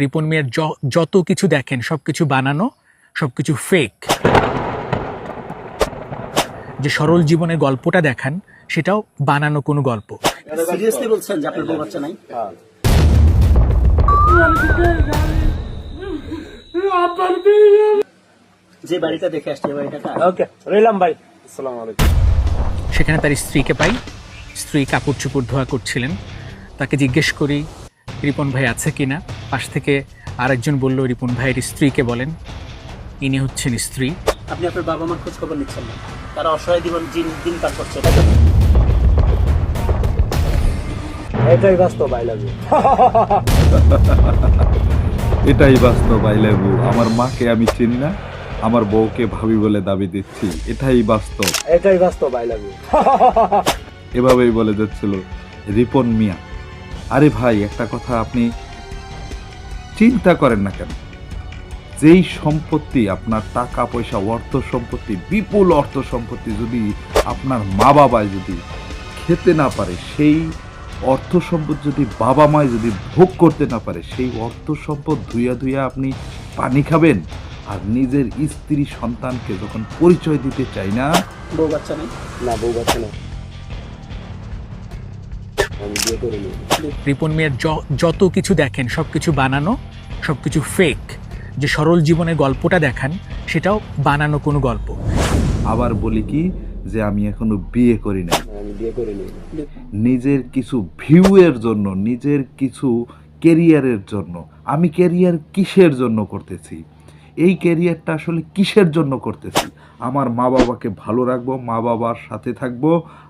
রিপন মিয়ার য- যত কিছু দেখেন সব কিছু বানানো সব কিছু ফেক যে সরল জীবনের গল্পটা দেখান সেটাও বানানো কোনো গল্প। সিরিয়াসলি বলছেন যে আপনার বউ বাচ্চা নাই? যে বাড়িটা দেখে আসছে বাড়িটা ওকে রইলাম ভাই। আসসালামু আলাইকুম। সেখানে তার স্ত্রীকে পাই। স্ত্রী কাপড় চোপড় ধোয়া করছিলেন। তাকে জিজ্ঞেস করি রিপন ভাই আছে কিনা পাশ থেকে আরেকজন বলল রিপন ভাইয়ের স্ত্রীকে বলেন? ইনি হচ্ছেন স্ত্রী। আপনি আপনার বাবা মার খোঁজ খবর নিচ্ছেন না। তারা অসহায় জীবন দিন দিন পার করছে। এটাই বাস্তব আই লাভ ইউ এটাই বাস্তব আই লাভ ইউ আমার মাকে আমি চিনি না আমার বউকে ভাবি বলে দাবি দিচ্ছি। এটাই বাস্তব। এটাই বাস্তব আই লাভ ইউ এভাবেই বলে যাচ্ছিল রিপন মিয়া। আরে ভাই একটা কথা আপনি চিন্তা করেন না কেন? যেই সম্পত্তি আপনার টাকা পয়সা অর্থ সম্পত্তি বিপুল অর্থ সম্পত্তি যদি আপনার মা বাবায় যদি খেতে না পারে সেই অর্থ সম্পদ যদি বাবা মায় যদি ভোগ করতে না পারে সেই অর্থ সম্পদ ধুইয়া ধুইয়া আপনি পানি খাবেন আর নিজের স্ত্রী সন্তানকে যখন পরিচয় দিতে চাই না বউ বাচ্চা নাই? না বউ বাচ্চা নিই। রিপন মিয়ার য- যত কিছু দেখেন সব কিছু বানানো সব কিছু ফেক যে সরল জীবনের গল্পটা দেখান সেটাও বানানো কোনো গল্প। আবার বলি কি যে আমি এখনও বিয়ে করি না বিয়ে করে নিজের কিছু ভিউয়ের জন্য নিজের কিছু কেরিয়ারের জন্য আমি কেরিয়ার কিসের জন্য করতেছি? এই কেরিয়ারটা আসলে কিসের জন্য করতেছি? আমার মা বাবাকে ভালো রাখব, মা বাবার সাথে থাকব,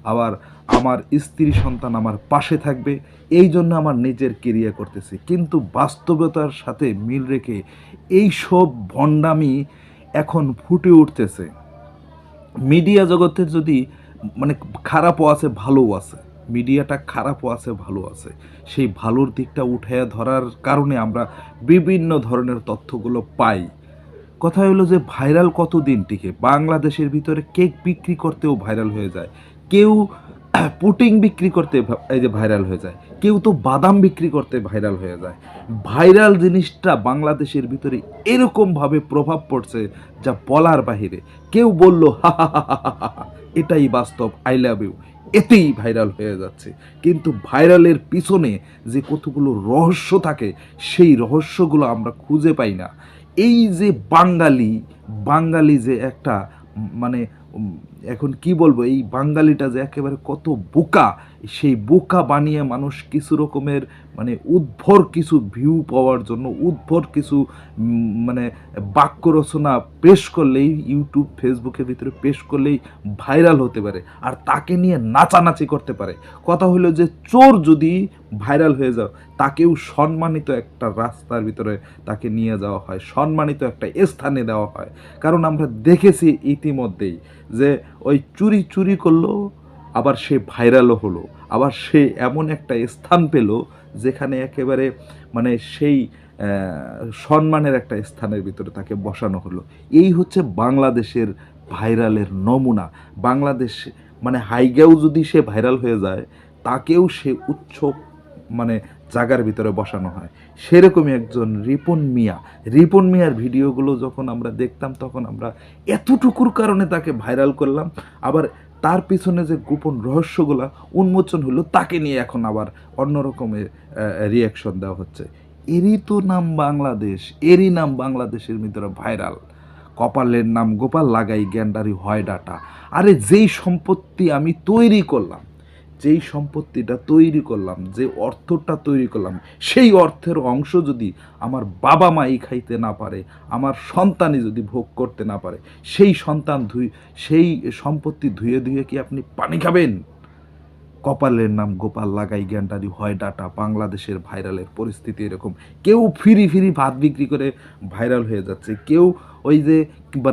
আবার আমার স্ত্রী সন্তান আমার পাশে থাকবে, এই জন্য আমার নিজের কেরিয়ার করতেছি। কিন্তু বাস্তবতার সাথে মিল রেখে এই সব ভণ্ডামি এখন ফুটে উঠতেছে। মিডিয়া জগতের যদি মানে খারাপও আছে, ভালোও আছে, মিডিয়াটা খারাপও আছে, ভালো আছে, সেই ভালোর দিকটা উঠে ধরার কারণে আমরা বিভিন্ন ধরনের তথ্যগুলো পাই। কথা হলো যে ভাইরাল কতদিন টিকে? বাংলাদেশের ভিতরে কেক বিক্রি করতেও ভাইরাল হয়ে যায়। কেউ পুটিং বিক্রি করতে এই যে ভাইরাল হয়ে যায়। কেউ তো বাদাম বিক্রি করতে ভাইরাল হয়ে যায়। ভাইরাল জিনিসটা বাংলাদেশের ভিতরে এরকমভাবে প্রভাব পড়ছে যা বলার বাহিরে। কেউ বলল হা, এটাই বাস্তব। আই লাভ ইউ এতেই ভাইরাল হয়ে যাচ্ছে। কিন্তু ভাইরালের পিছনে যে কতগুলো রহস্য থাকে সেই রহস্যগুলো আমরা খুঁজে পাই না। এই যে বাঙালি বাঙালি যে একটা মানে এখন কি বলব, এই বাঙালিটা যে একেবারে কত বোকা সেই বোকা বানিয়ে মানুষ কিছু রকমের মানে উদ্ভর কিছু ভিউ পাওয়ার জন্য, উদ্ভর কিছু মানে বাক্য রচনা পেশ করলেই ইউটিউব ফেসবুকের ভিতরে পেশ করলেই ভাইরাল হতে পারে আর তাকে নিয়ে নাচানাচি করতে পারে। কথা হলো যে চোর যদি ভাইরাল হয়ে যাও, তাকেও সম্মানিত একটা রাস্তার ভিতরে তাকে নিয়ে যাওয়া হয়, সম্মানিত একটা স্থানে দেওয়া হয়। কারণ আমরা দেখেছি ইতিমধ্যেই যে ওই চুরি চুরি করল আবার সে ভাইরালও হলো, আবার সে এমন একটা স্থান পেল যেখানে একেবারে মানে সেই সম্মানের একটা স্থানের ভিতরে তাকে বসানো হলো। এই হচ্ছে বাংলাদেশের ভাইরালের নমুনা। বাংলাদেশ মানে হাইগেও যদি সে ভাইরাল হয়ে যায়, তাকেও সে উচ্চ মানে জাগার ভিতরে বসানো হয়। সেরকমই একজন রিপন মিয়া। রিপন মিয়ার ভিডিওগুলো যখন আমরা দেখতাম, তখন আমরা এতটুকুর কারণে তাকে ভাইরাল করলাম। আবার তার পিছনে যে গোপন রহস্যগুলো উন্মোচন হলো, তাকে নিয়ে এখন আবার অন্য রকমের রিয়াকশন দেওয়া হচ্ছে। এরই তো নাম বাংলাদেশ, এরই নাম বাংলাদেশের ভিতরে ভাইরাল। কপালের নাম গোপাল, লাগাই গ্যান্ডারি, হয় ডাটা। আরে যেই সম্পত্তি আমি তৈরি করলাম যেই সম্পত্তিটা তৈরি করলাম, যে অর্থটা তৈরি করলাম, সেই অর্থের অংশ যদি আমার বাবা মাই খাইতে না পারে, আমার সন্তানই যদি ভোগ করতে না পারে, সেই সন্তান ধুই, সেই সম্পত্তি ধুয়ে ধুয়ে কি আপনি পানি খাবেন? কপালের নাম গোপাল লাগাই জ্ঞানটারি হয় ডাটা, বাংলাদেশের ভাইরালের পরিস্থিতি এরকম। কেউ ফিরি ফিরি ভাত বিক্রি করে ভাইরাল হয়ে যাচ্ছে, কেউ ওই যে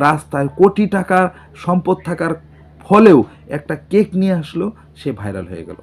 রাস্তায় কোটি টাকা সম্পদ থাকার ফলেও একটা কেক নিয়ে আসলো সে ভাইরাল হয়ে গেল।